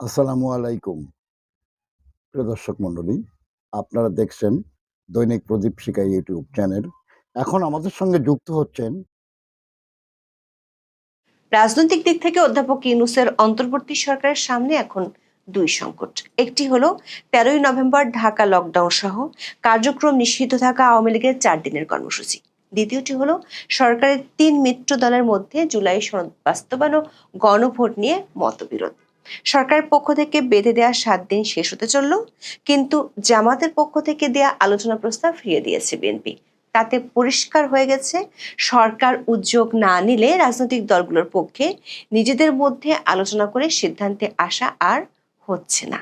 আসসালামু আলাইকুম। প্রিয় দর্শক মণ্ডলী, আপনারা দেখছেন দৈনিক প্রদীপ শিকা ইউটিউব চ্যানেল। এখন আমাদের সঙ্গে যুক্ত হচ্ছেন রাজনৈতিক দিক থেকে অধ্যাপক ইউনুসের অন্তর্বর্তী সরকারের সামনে এখন দুই সংকট। একটি হলো, তেরোই নভেম্বর ঢাকা লকডাউন সহ কার্যক্রম নিষিদ্ধ থাকা আওয়ামী লীগের চার দিনের কর্মসূচি। দ্বিতীয়টি হলো, সরকারের তিন মিত্র দলের মধ্যে জুলাই সনদ বাস্তবায়ন গণভোট নিয়ে মতবিরোধ। সরকারের পক্ষ থেকে বেঁধে দেওয়া সাত দিন শেষ হতে চলল, কিন্তু জামাতের পক্ষ থেকে দেয়া আলোচনা প্রস্তাব ফিরিয়ে দিয়েছে বিএনপি। তাতে পরিষ্কার হয়ে গেছে, সরকার উদ্যোগ না নিলে রাজনৈতিক দলগুলোর পক্ষে নিজেদের মধ্যে আলোচনা করে সিদ্ধান্তে আসা আর হচ্ছে না।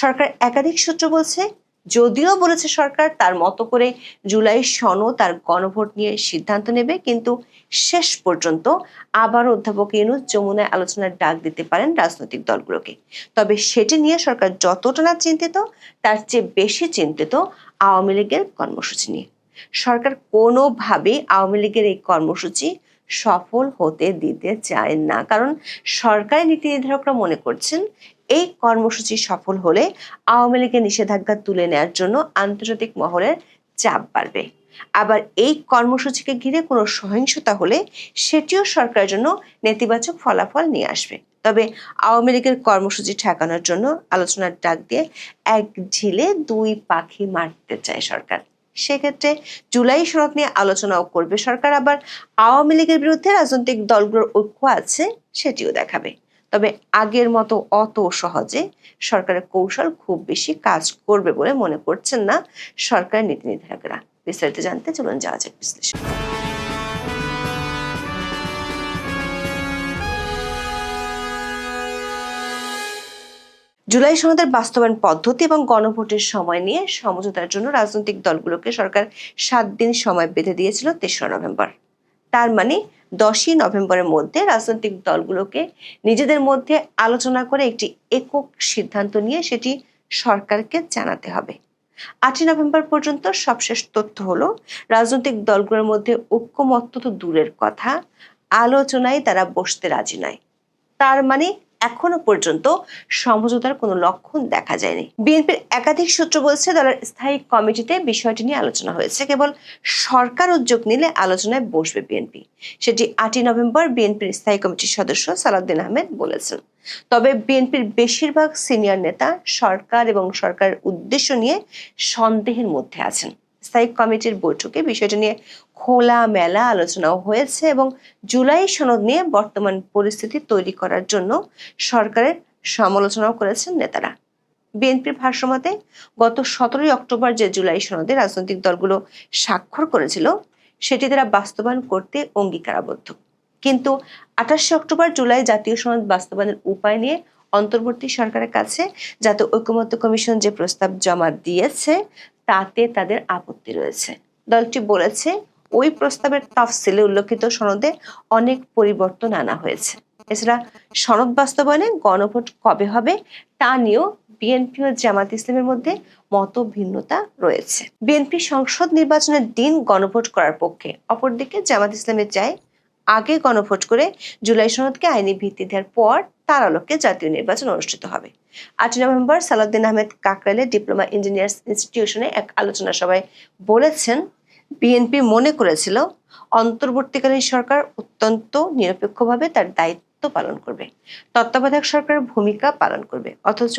সরকার একাধিক সূত্র বলছে যদিও বলেছে সরকার, তার মতো করে জুলাই সনদ তার গণভোট নিয়ে সিদ্ধান্ত নেবে, কিন্তু শেষ পর্যন্ত আবার অধ্যাপক ইউনুস যমুনায় আলোচনার ডাক দিতে পারেন রাজনৈতিক দলগুলোকে। তবে সেটি নিয়ে সরকার যতটা না চিন্তিত, তার চেয়ে বেশি চিন্তিত আওয়ামী লীগের কর্মসূচি নিয়ে। সরকার কোনোভাবেই আওয়ামী লীগের এই কর্মসূচি সফল হতে দিতে চায় না, কারণ সরকারি নীতি নির্ধারকরা মনে করছেন এই কর্মসূচি সফল হলে আওয়ামী লীগের নিষেধাজ্ঞা তুলে নেওয়ার জন্য আন্তর্জাতিক মহলের চাপ বাড়বে। আবার এই কর্মসূচিকে ঘিরে কোনো সহিংসতা হলে সেটিও সরকারের জন্য নেতিবাচক ফলাফল নিয়ে আসবে। তবে আওয়ামী লীগের কর্মসূচি ঠেকানোর জন্য আলোচনার ডাক দিয়ে এক ঢিলে দুই পাখি মারতে চায় সরকার। সেক্ষেত্রে জুলাই সনদ নিয়ে আলোচনাও করবে সরকার। আবার আওয়ামী লীগের বিরুদ্ধে রাজনৈতিক দলগুলোর ঐক্য আছে, সেটিও দেখাবে। তবে আগের মতো অত সহজে সরকারের কৌশল খুব বেশি কাজ করবে বলে মনে করছেন না সরকারের নীতি নির্ধারকরা। বিস্তারিত জানতে চলুন যাওয়া যাক বিশ্লেষণ। জুলাই সনদের বাস্তবায়ন পদ্ধতি এবং গণভোটের সময় নিয়ে সমঝোতার জন্য রাজনৈতিক দলগুলোকে সরকার সাত দিন সময় বেঁধে দিয়েছিল তেসরা নভেম্বর। তার মানে দশই নভেম্বরের মধ্যে রাজনৈতিক দলগুলোকে নিজেদের মধ্যে আলোচনা করে একটি একক সিদ্ধান্ত নিয়ে সেটি সরকারকে জানাতে হবে। আটই নভেম্বর পর্যন্ত সবশেষ তথ্য হলো, রাজনৈতিক দলগুলোর মধ্যে ঐক্যমত্য তো দূরের কথা, আলোচনায় তারা বসতে রাজি নয়। তার মানে এখনও পর্যন্ত সমঝোতার কোনো লক্ষণ দেখা যায়নি। বিএনপির একাধিক সূত্র বলছে দলের স্থায়ী কমিটিতে বিষয়টি নিয়ে আলোচনা হয়েছে। কেবল সরকার উদ্যোগ নিলে আলোচনায় বসবে বিএনপি। সেটি আটই নভেম্বর বিএনপির স্থায়ী কমিটির সদস্য সালাউদ্দিন আহমেদ বলেছেন। তবে বিএনপির বেশিরভাগ সিনিয়র নেতা সরকার এবং সরকারের উদ্দেশ্য নিয়ে সন্দেহের মধ্যে আছেন। স্থায়ী কমিটির বৈঠকে বিষয়টি নিয়ে খোলা মেলা আলোচনাও হয়েছে এবং জুলাই সনদ নিয়ে বর্তমান পরিস্থিতি তৈরি করার জন্য সরকারের সমালোচনাও করেছেন নেতারা। বিএনপির ভাষ্যমতে গত সতেরোই অক্টোবর যে জুলাই সনদে রাজনৈতিক দলগুলো স্বাক্ষর করেছিল, সেটি তারা বাস্তবায়ন করতে অঙ্গীকারাবদ্ধ। কিন্তু আঠাশে অক্টোবর জুলাই জাতীয় সনদ বাস্তবায়নের উপায় নিয়ে অন্তর্বর্তী সরকারের কাছে জাতীয় ঐক্যমত্য কমিশন যে প্রস্তাব জমা দিয়েছে তাতে তাদের আপত্তি রয়েছে। দলটি বলেছে, ওই প্রস্তাবের তাফসিলে উল্লেখিত সনদে অনেক পরিবর্তন আনা হয়েছে। এছাড়া সনদ বাস্তবায়নে গণভোট কবে হবে তা নিয়েও বিএনপি ও জামাত ইসলামের মধ্যে মত ভিন্নতা রয়েছে। বিএনপি সংসদ নির্বাচনের দিন গণভোট করার পক্ষে অপরদিকে জামাত ইসলামের চায় আগে গণভোট করে জুলাই সনদকে আইনি ভিত্তি দেওয়ার পর তার আলোকে জাতীয় নির্বাচন অনুষ্ঠিত হবে। আটই নভেম্বর সালাউদ্দিন আহমেদ কাকরাইলে ডিপ্লোমা ইঞ্জিনিয়ার্স ইনস্টিটিউশনে এক আলোচনা সভায় বলেছেন, বিএনপি মনে করেছিল অন্তর্বর্তীকালীন সরকার অত্যন্ত নিরপেক্ষভাবে তার দায়িত্ব পালন করবে, তত্ত্বাবধায়ক সরকারের ভূমিকা পালন করবে, অথচ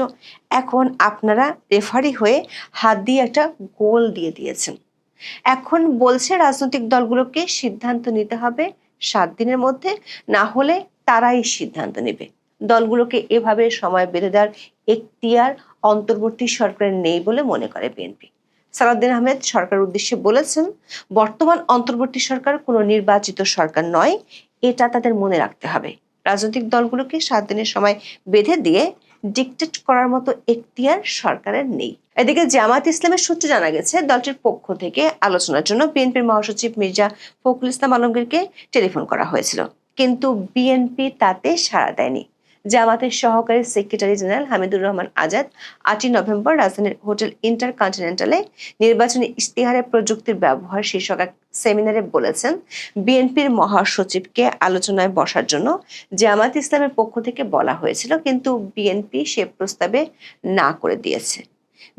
এখন আপনারা রেফারি হয়ে হাত দিয়ে একটা গোল দিয়ে দিয়েছেন। এখন বলছে রাজনৈতিক দলগুলোকে সিদ্ধান্ত নিতে হবে সাত দিনের মধ্যে, না হলে তারাই সিদ্ধান্ত নেবে। দলগুলোকে এভাবে সময় বেঁধে দেওয়ার এখতিয়ার অন্তর্বর্তী সরকারের নেই বলে মনে করে বিএনপি। সালাউদ্দিন আহমেদ সরকার উদ্দেশ্যে বলেছেন, বর্তমান অন্তর্বর্তী সরকার কোনো নির্বাচিত সরকার নয়, এটা তাদের মনে রাখতে হবে। রাজনৈতিক দলগুলোকে সাত দিনের সময় বেঁধে দিয়ে ডিকটেট করার মতো এখতিয়ার সরকারের নেই। এদিকে জামাত ইসলামের সূত্রে জানা গেছে, দলটির পক্ষ থেকে আলোচনার জন্য বিএনপির মহাসচিব মির্জা ফখরুল ইসলাম আলমগীরকে টেলিফোন করা হয়েছিল। কিন্তু বিএনপি তাতে সাড়া দেয়নি। জামাতের সহকারী সেক্রেটারি জেনারেল হামিদুর রহমান আজাদ আটই নভেম্বর রাজধানীর হোটেল ইন্টার কন্টিনেন্টালে নির্বাচনী ইশতেহারে প্রযুক্তির ব্যবহার শীর্ষক এক সেমিনারে বলেছেন, বিএনপির মহাসচিবকে আলোচনায় বসার জন্য জামাত ইসলামের পক্ষ থেকে বলা হয়েছিল, কিন্তু বিএনপি সে প্রস্তাবে না করে দিয়েছে।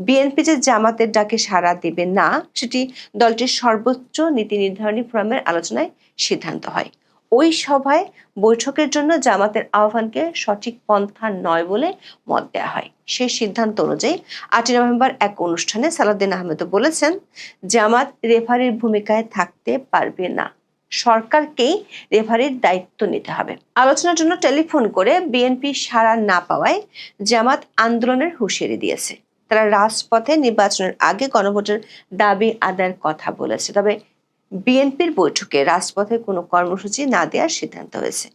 বিএনপি যে জামাতের ডাকে সাড়া দেবে না, সেটি দলটির সর্বোচ্চ নীতি নির্ধারণী ফোরামের আলোচনায় সিদ্ধান্ত হয়। ওই সভায় বৈঠকের জন্য জামাতের আহ্বানকে সঠিক পন্থা নয় বলে মত দেওয়া হয়। সেই সিদ্ধান্ত অনুযায়ী আটই নভেম্বর এক অনুষ্ঠানে সালাউদ্দিন আহমেদ বলেছেন, জামাত রেফারির ভূমিকায় থাকতে পারবে না। সরকারকেই রেফারির দায়িত্ব নিতে হবে। আলোচনার জন্য টেলিফোন করে বিএনপি সাড়া না পাওয়ায় জামাত আন্দোলনের হুঁশিয়ারি দিয়েছে। তারা রাজপথে নির্বাচনের আগে গণভোটের দাবি আদায়ের কথা বলেছে। তবে বিএনপির বৈঠকে রাজপথে কোনো কর্মসূচি না দেওয়ার সিদ্ধান্ত হয়েছে।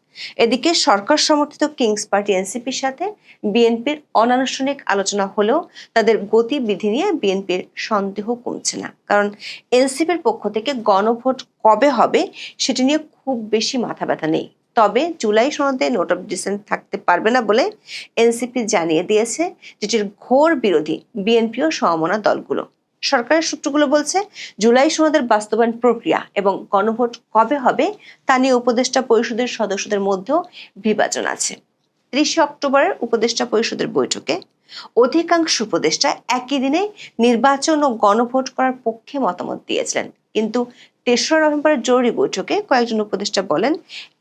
এদিকে সরকার সমর্থিত কিংস পার্টি এনসিপির সাথে বিএনপির অনানুষ্ঠানিক আলোচনা হলেও তাদের গতিবিধি নিয়ে বিএনপির সন্দেহ কমছে না। কারণ এনসিপির পক্ষ থেকে গণভোট কবে হবে সেটি নিয়ে খুব বেশি মাথা ব্যথা নেই। তবে জুলাই সনদে নোট অফ ডিসেন্ট থাকতে পারবে না বলে এনসিপি জানিয়ে দিয়েছে যেটির ঘোর বিরোধী বিএনপি ও সমমনা দলগুলো। সরকারের সূত্রগুলো বলছে, জুলাই সনদের বাস্তবায়ন প্রক্রিয়া এবং গণভোট কবে হবে তা নিয়ে উপদেষ্টা পরিষদের সদস্যদের মধ্যেও বিভাজন আছে। ত্রিশে অক্টোবরের উপদেষ্টা পরিষদের বৈঠকে অধিকাংশ উপদেষ্টা একই দিনে নির্বাচন ও গণভোট করার পক্ষে মতামত দিয়েছিলেন। কিন্তু তেসরা নভেম্বরের জরুরি বৈঠকে কয়েকজন উপদেষ্টা বলেন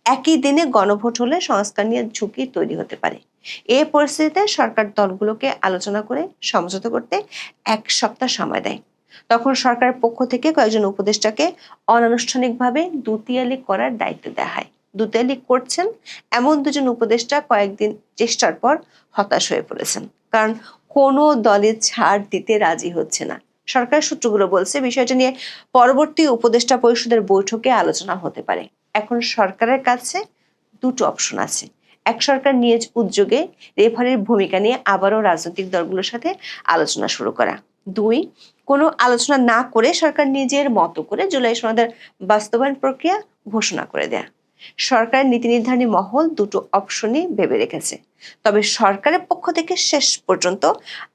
একই দিনে গণভোট হলে সংস্কার নিয়ে ঝুঁকি তৈরি হতে পারে। এ পরিস্থিতিতে সরকার দলগুলোকে আলোচনা করে সমঝোতা করতে এক সপ্তাহ সময় দেয়। তখন সরকারের পক্ষ থেকে কয়েকজন উপদেষ্টাকে অনানুষ্ঠানিকভাবে দুতিয়ালি করার দায়িত্ব দেওয়া হয়। দুতিয়ালি করছেন এমন দুজন উপদেষ্টা কয়েকদিন চেষ্টার পর হতাশ হয়ে পড়েছেন। কারণ কোনো দলে ছাড় দিতে রাজি হচ্ছে না। সরকারের সূত্রগুলো বলছে, বিষয়টা নিয়ে পরবর্তী উপদেষ্টা পরিষদের বৈঠকে আলোচনা হতে পারে। এখন সরকারের কাছে দুটো অপশন আছে। এক সরকার নিজ উদ্যোগে রেফারির ভূমিকা নিয়ে আবারও রাজনৈতিক দলগুলোর সাথে আলোচনা শুরু করা। দুই, কোনো আলোচনা না করে সরকার নিজের মতো করে জুলাই সনদের বাস্তবায়ন প্রক্রিয়া ঘোষণা করে দেয়া। সরকারের নীতি নির্ধারণী মহল দুটো অপশনই ভেবে রেখেছে। তবে সরকারের পক্ষ থেকে শেষ পর্যন্ত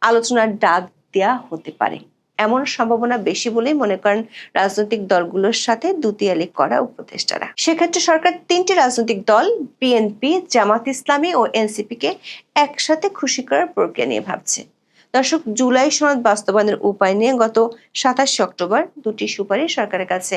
আলোচনার ডাক দেয়া হতে পারে। এমন সম্ভাবনা বেশি বলেই মনে করেন রাজনৈতিক দলগুলোর সাথে দুতিয়ালি করা উপদেষ্টারা। সেক্ষেত্রে সরকার তিনটি রাজনৈতিক দল, বিএনপি, জামাত ইসলামী ও এনসিপি কে একসাথে খুশি করার প্রক্রিয়া নিয়ে ভাবছে। দর্শক, জুলাই সনদ বাস্তবায়নের উপায় নিয়ে গত সাতাশে অক্টোবর দুটি সুপারিশ সরকারের কাছে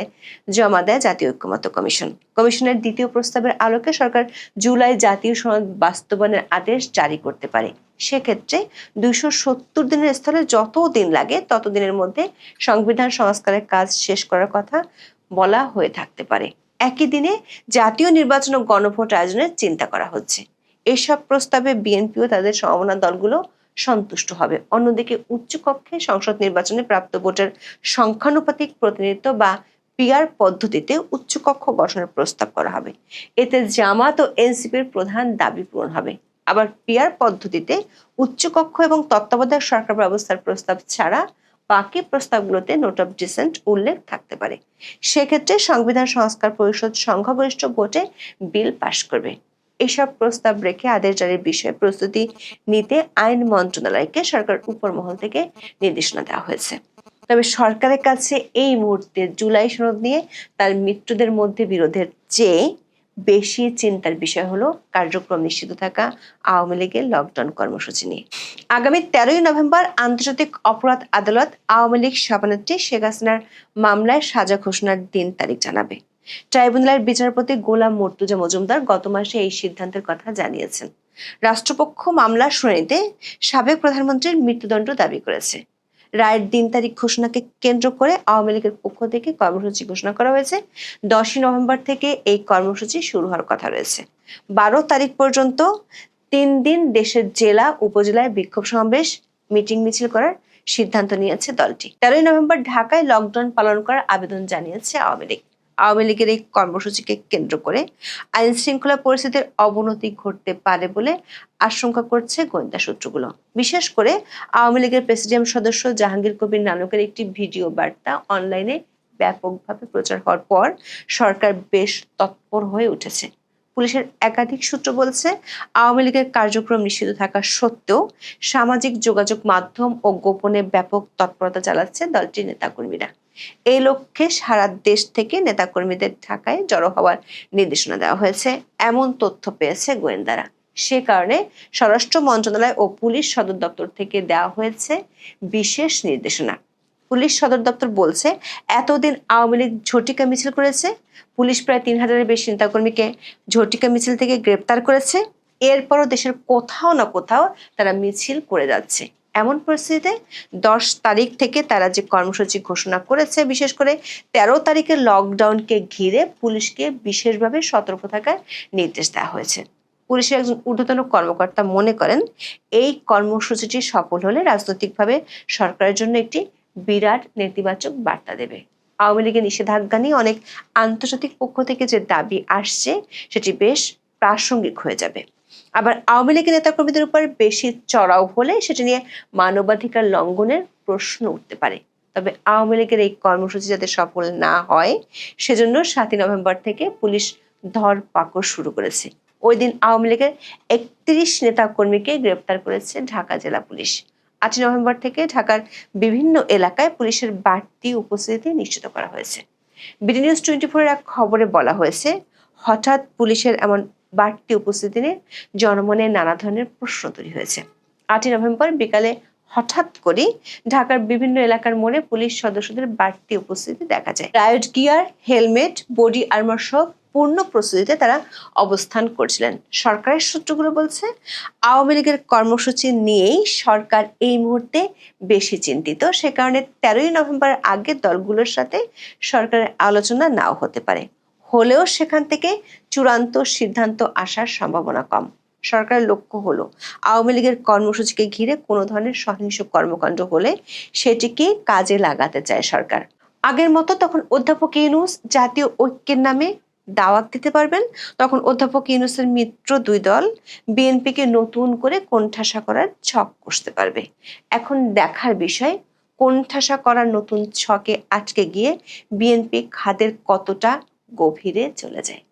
জমা দেয় জাতীয় ঐক্যমত্য কমিশন। কমিশনের দ্বিতীয় প্রস্তাবের আলোকে সরকার জুলাই জাতীয় সনদ বাস্তবায়নের আদেশ জারি করতে পারে। সেক্ষেত্রে দুইশো সত্তর দিনের স্থলে যত দিন লাগে, তত দিনের মধ্যে সংবিধান সংস্কারের কাজ শেষ করার কথা বলা হয়ে থাকতে পারে। একই দিনে জাতীয় নির্বাচন ও গণভোট আয়োজনের চিন্তা করা হচ্ছে। এসব প্রস্তাবে বিএনপিও তাদের সমমনা দলগুলো সন্তুষ্ট হবে। অন্যদিকে উচ্চকক্ষে সংসদ নির্বাচনে প্রাপ্ত ভোটের সংখ্যানুপাতিক প্রতিনিধিত্ব বা পিআর পদ্ধতিতে উচ্চকক্ষ গঠনের প্রস্তাব করা হবে। এতে জামাত ও এনসিপির প্রধান দাবি পূরণ হবে। আবার পিআর পদ্ধতিতে উচ্চকক্ষ এবং তত্ত্বাবধায়ক সরকার ব্যবস্থার প্রস্তাব ছাড়া বাকি প্রস্তাবগুলোতে নোট অফ ডিসেন্ট উল্লেখ থাকতে পারে। সেক্ষেত্রে সংবিধান সংস্কার পরিষদ সংখ্যাগরিষ্ঠ ভোটে বিল পাশ করবে। এসব প্রস্তাব রেখে আদেশ জারির বিষয়ে প্রস্তুতি নিতে আইন মন্ত্রণালয়কে সরকার উপর মহল থেকে নির্দেশনা দেওয়া হয়েছে। তবে সরকারের কাছে এই মুহূর্তে জুলাই সনদ নিয়ে তার মৃত্যুদের মধ্যে বিরোধের চেয়ে বেশি চিন্তার বিষয় হলো কার্যক্রম নিশ্চিত থাকা, আওয়ামী লীগের লকডাউন কর্মসূচি নিয়ে। আগামী তেরোই নভেম্বর আন্তর্জাতিক অপরাধ আদালত আওয়ামী লীগ সভানেত্রী শেখ হাসিনার মামলায় সাজা ঘোষণার দিন তারিখ জানাবে। ট্রাইব্যুনালের বিচারপতি গোলাম মর্তুজা মজুমদার গত মাসে এই সিদ্ধান্তের কথা জানিয়েছেন। রাষ্ট্রপক্ষ মামলার শুনানিতে সাবেক প্রধানমন্ত্রীর মৃত্যুদণ্ড দাবি করেছে। রায়ের দিন তারিখ ঘোষণাকে কেন্দ্র করে আওয়ামী লীগের পক্ষ থেকে কর্মসূচি ঘোষণা করা হয়েছে। দশই নভেম্বর থেকে এই কর্মসূচি শুরু হওয়ার কথা রয়েছে। বারো তারিখ পর্যন্ত তিন দিন দেশের জেলা, উপজেলায় বিক্ষোভ সমাবেশ, মিটিং মিছিল করার সিদ্ধান্ত নিয়েছে দলটি। তেরোই নভেম্বর ঢাকায় লকডাউন পালন করার আবেদন জানিয়েছে আওয়ামী লীগ। আওয়ামী লীগের এই কর্মসূচিকে কেন্দ্র করে আইন শৃঙ্খলা পরিস্থিতির অবনতি ঘটতে পারে বলে আশঙ্কা করছে গোয়েন্দা সূত্রগুলো। বিশেষ করে আওয়ামী লীগের প্রেসিডিয়াম সদস্য জাহাঙ্গীর কবির নানকের একটি ভিডিও বার্তা অনলাইনে ব্যাপকভাবে প্রচার হওয়ার পর সরকার বেশ তৎপর হয়ে উঠেছে। পুলিশের একাধিক সূত্র বলছে, আওয়ামী লীগের কার্যক্রম নিষিদ্ধ থাকা সত্ত্বেও সামাজিক যোগাযোগ মাধ্যম ও গোপনে ব্যাপক তৎপরতা চালাচ্ছে দলটির নেতাকর্মীরা। এই লক্ষ্যে সারা দেশ থেকে নেতাকর্মীদের ঢাকায় জড়ো হওয়ার নির্দেশনা দেওয়া হয়েছে। এমন তথ্য পেয়েছে গোয়েন্দারা। সে কারণে স্বরাষ্ট্র মন্ত্রণালয় ও পুলিশ সদর দপ্তর থেকে দেওয়া হয়েছে বিশেষ নির্দেশনা। পুলিশ সদর দপ্তর বলছে, এতদিন আওয়ামী লীগ ঝটিকা মিছিল করেছে। পুলিশ প্রায় তিন হাজারের বেশি নেতাকর্মীকে ঝটিকা মিছিল থেকে গ্রেপ্তার করেছে। এরপরও দেশের কোথাও না কোথাও তারা মিছিল করে যাচ্ছে। এমন পরিস্থিতিতে দশ তারিখ থেকে তারা যে কর্মসূচি ঘোষণা করেছে, বিশেষ করে তেরো তারিখের লকডাউনকে ঘিরে পুলিশকে বিশেষভাবে সতর্ক থাকার নির্দেশ দেওয়া হয়েছে। পুলিশের একজন ঊর্ধ্বতন কর্মকর্তা মনে করেন, এই কর্মসূচিটি সফল হলে রাজনৈতিকভাবে সরকারের জন্য একটি বিরাট নেতিবাচক বার্তা দেবে। আওয়ামী লীগের নিষেধাজ্ঞা নিয়ে অনেক আন্তর্জাতিক পক্ষ থেকে যে দাবি আসছে, সেটি বেশ প্রাসঙ্গিক হয়ে যাবে। আবার আওয়ামী লীগের নেতাকর্মীদের উপর বেশি চড়াও হলে সেটা নিয়ে মানবাধিকার লঙ্ঘনের প্রশ্ন উঠতে পারে। তবে আওয়ামী লীগের এই কর্মসূচি যাতে সফল না হয়, সেজন্য সাতই নভেম্বর থেকে পুলিশ ধরপাকড় শুরু করেছে। ওই দিন আওয়ামী লীগের একত্রিশ নেতা কর্মীকে গ্রেপ্তার করেছে ঢাকা জেলা পুলিশ। আটই নভেম্বর থেকে ঢাকার বিভিন্ন এলাকায় পুলিশের বাড়তি উপস্থিতি নিশ্চিত করা হয়েছে। বিডি নিউজ টোয়েন্টি ফোরের এক খবরে বলা হয়েছে, হঠাৎ পুলিশের এমন বাড়তি উপস্থিতি নিয়ে জনমনে নানা ধরনের প্রশ্ন তৈরি হয়েছে। আটই নভেম্বর বিকালে হঠাৎ করে ঢাকার বিভিন্ন এলাকার মোড়ে পুলিশ সদস্যদের বাড়তি উপস্থিতি দেখা যায়। Riot gear, helmet, body armour সহ পূর্ণ প্রস্তুতিতে তারা অবস্থান করছিলেন। সরকারের সূত্রগুলো বলছে, আওয়ামী লীগের কর্মসূচি নিয়েই সরকার এই মুহূর্তে বেশি চিন্তিত। সে কারণে তেরোই নভেম্বর আগে দলগুলোর সাথে সরকারের আলোচনা নাও হতে পারে। হলেও সেখান থেকে চূড়ান্ত সিদ্ধান্ত আসার সম্ভাবনা কম। সরকারের লক্ষ্য হলো আওয়ামী লীগের কর্মসূচিকে ঘিরে কোনো ধরনের সহিংস কর্মকাণ্ড হলে সেটিকে কাজে লাগাতে চায় সরকার। আগের মতো তখন অধ্যাপক ইউনুস জাতীয় ঐক্যের নামে দাওয়াত দিতে পারবেন, তখন অধ্যাপক ইউনুসের মিত্র দুই দল বিএনপিকে নতুন করে কোণঠাসা করার ছক কষতে পারবে। এখন দেখার বিষয়, কোণঠাসা করার নতুন ছকে আটকে গিয়ে বিএনপি খাদের কতটা গভীরে চলে যায়।